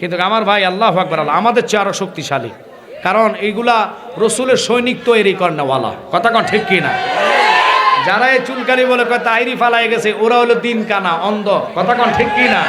কিন্তু আমার ভাই আল্লাহ আকবর আল্লাহ, আমাদের চেয়ে আরও শক্তিশালী। কারণ এইগুলা রসুলের সৈনিক তৈরি করেনাওয়ালা কথা কন ঠিক কি না যারা এই চুলকানি বলে কয়, তাইরি ফালাই গেছে, ওরা হলো দিন কানা, অন্ধ। কথা কন ঠিক কি না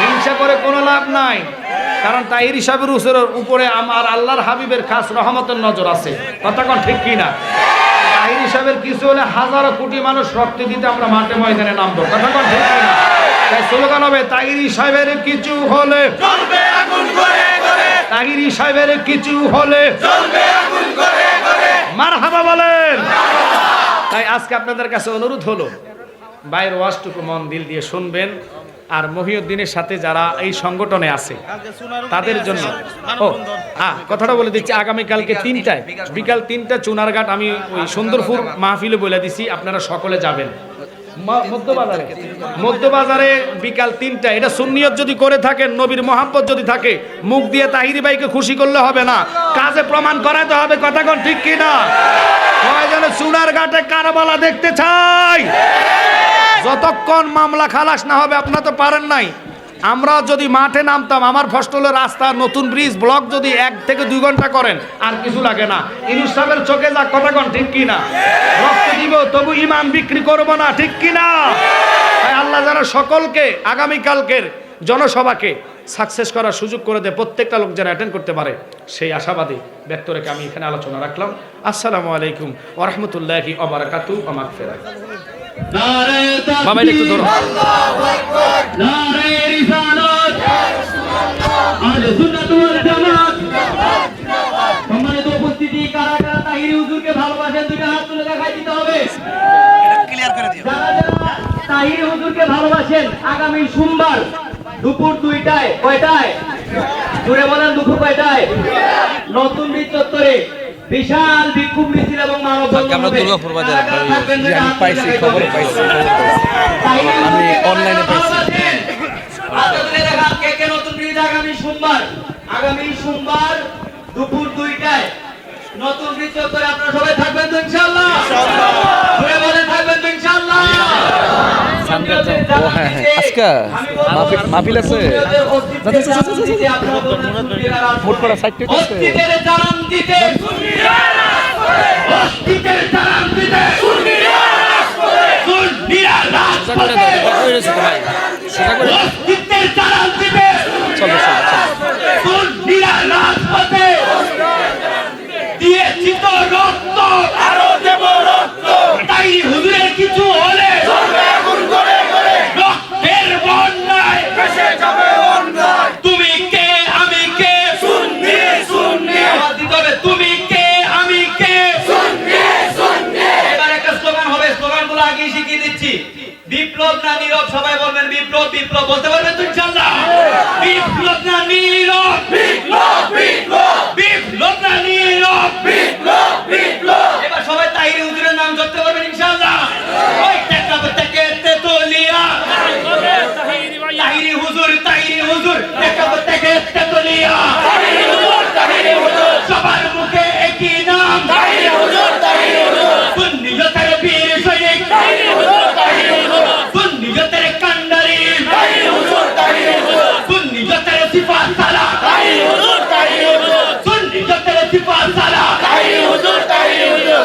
হিংসা করে কোনো লাভ নাই। কারণ তাইরি সাহেবের উসের উপরে আমার আল্লাহর হাবিবের খাস রহমতের নজর আছে। কথা কন ঠিক কি না তাহির সাহেবের কিছু হলে হাজারো কোটি মানুষ রক্ত দিতে আমরা মাঠে ময়দানে নামবো। কথা কন ঠিক কি না স্লোগান হবে তাহিরি সাহেবের কিছু হলে। চলবে আগুন করে করে তাহিরি সাহেবের কিছু হলে। চলবে আগুন করে করে মার বলেন। তাই আজকে আপনাদের কাছে অনুরোধ হলো বাইরের ওয়াজটুকু মন দিল দিয়ে শুনবেন। আর মহিউদ্দিনের সাথে যারা এই সংগঠনে আছে তাদের জন্য ও হ্যাঁ কথাটা বলে দিচ্ছি আগামীকালকে তিনটায় বিকাল তিনটা চুনারঘাট আমি ওই সুন্দরপুর মাহফিলে বলে দিছি আপনারা সকলে যাবেন। মধ্যবাজারে। মধ্যবাজারে বিকাল তিনটা এটা সুন্নিয়ত যদি করে থাকেন, নবীর মোহাম্মত যদি থাকে, মুখ দিয়ে তাহিরি ভাইকে খুশি করলে হবে না। কাজে প্রমাণ করাতে হবে, কথা কোন ঠিক কি না? কয়জনে চুনার ঘাটে কারবালা দেখতে চাই। যতক্ষণ মামলা খালাস না হবে, আপনারা তো পারেন নাই। আমরা যদি মাঠে নামতাম আমার ফসলের রাস্তা নতুন ব্রিজ ব্লক যদি এক থেকে দুই ঘণ্টা করেন আর কিছু লাগে না। ইনুস সাহেবের চোখে যা কথা কন ঠিক কি না? রক্ত দিব তবু ইমান বিক্রি করব না ঠিক কি না? তাই আল্লাহ যেন সকলকে আগামীকালকের জনসভাকে সাকসেস করার সুযোগ করে দেয় প্রত্যেকটা লোক যেন অ্যাটেন্ড করতে পারে। সেই আশাবাদী ব্যক্ত রেখে আমি এখানে আলোচনা রাখলাম। আসসালামু আলাইকুম ওরহমতুল্লাহি অবরাকাতু আমাক ফেরাই বাবা একটু ধরো। আহলে সুন্নাত ওয়াল জামাত। সম্মানিত উপস্থিতি কারা কারা তাহিরি হুজুরকে ভালোবাসেন দুইটা হাত তুলে দেখাই দিতে হবে। যারা যারা তাহিরি হুজুরকে ভালোবাসেন আগামী সোমবার দুপুর দুইটায় কয়টায়? জুড়ে বলেন দুপুর কয়টায়? নতুন বীজ চত্বরে বিশাল বিক্ষোভ মিছিল এবং মানব আমরা দুর্গাপুর বাজারে পাইছি খবর পাইছি। আমি অনলাইনে পাইছি সোমবার আগামী সোমবার দুপুর দুইটায় নতুন বৃত্ত করে আপনারা সবাই থাকবেন তো ইনশাআল্লাহ ঘুরে বলে থাকবেন তো ইনশাআল্লাহ হ্যাঁ হ্যাঁ মাহফিল আছে ভোট করা সাইড থেকে আছে অস্তিত্বের জানান দিতে অস্তিত্বের জানান দিতে সুন্নিরা রাজ সোজা করে দাও এটা ওই রয়েছে তো ভাই সোজা করে দাও। অস্তিত্বের জানান দিতে চলো চলো চলো সুন্নিরা রাজপথে দিয়েছি তো রক্ত আরও দেব রক্ত তাই হুজুরের কিছু হলে চলবে আগুন করে করে রক্তের বন্যায় ভেসে যাবে অন্যায় তুমি কে আমি কে সুন্নি সুন্নি আওয়াজ দিতে হবে তুমি কে আমি কে সুন্নি সুন্নি এবার একটা স্লোগান হবে স্লোগানগুলো আগেই শিখিয়ে দিচ্ছি। বিপ্লব না নীরব সবাই বলবেন বিপ্লব বিপ্লব বলতে পারবেন তো ইনশাআল্লাহ। বিপ্লব না নীরব বিপ্লব বিপ্লব এবার সবাই তাহিরি হুজুরের নাম ধরতে পারবেন ইনশাআল্লাহ ওই টেকা থেকে তেতুলিয়া তাহিরি হুজুর তাহিরি হুজুর টেকা থেকে তেতুলিয়া তাহিরি হুজুর তাহিরি হুজুর সবার মুখে একই নাম তাহিরি হুজুর তাহিরি হুজুর সুন্নিয়তের বীর সৈনিক তাহিরি হুজুর তাহিরি হুজুর সুন্নিয়তের কান্ডারি তাহিরি হুজুর তাহিরি হুজুর সুন্নিয়তের সিফাত সালা তাহিরি হুজুর তাহিরি হুজুর সুন্নিয়তের সিফাত সালা তাহিরি হুজুর তাহিরি হুজুর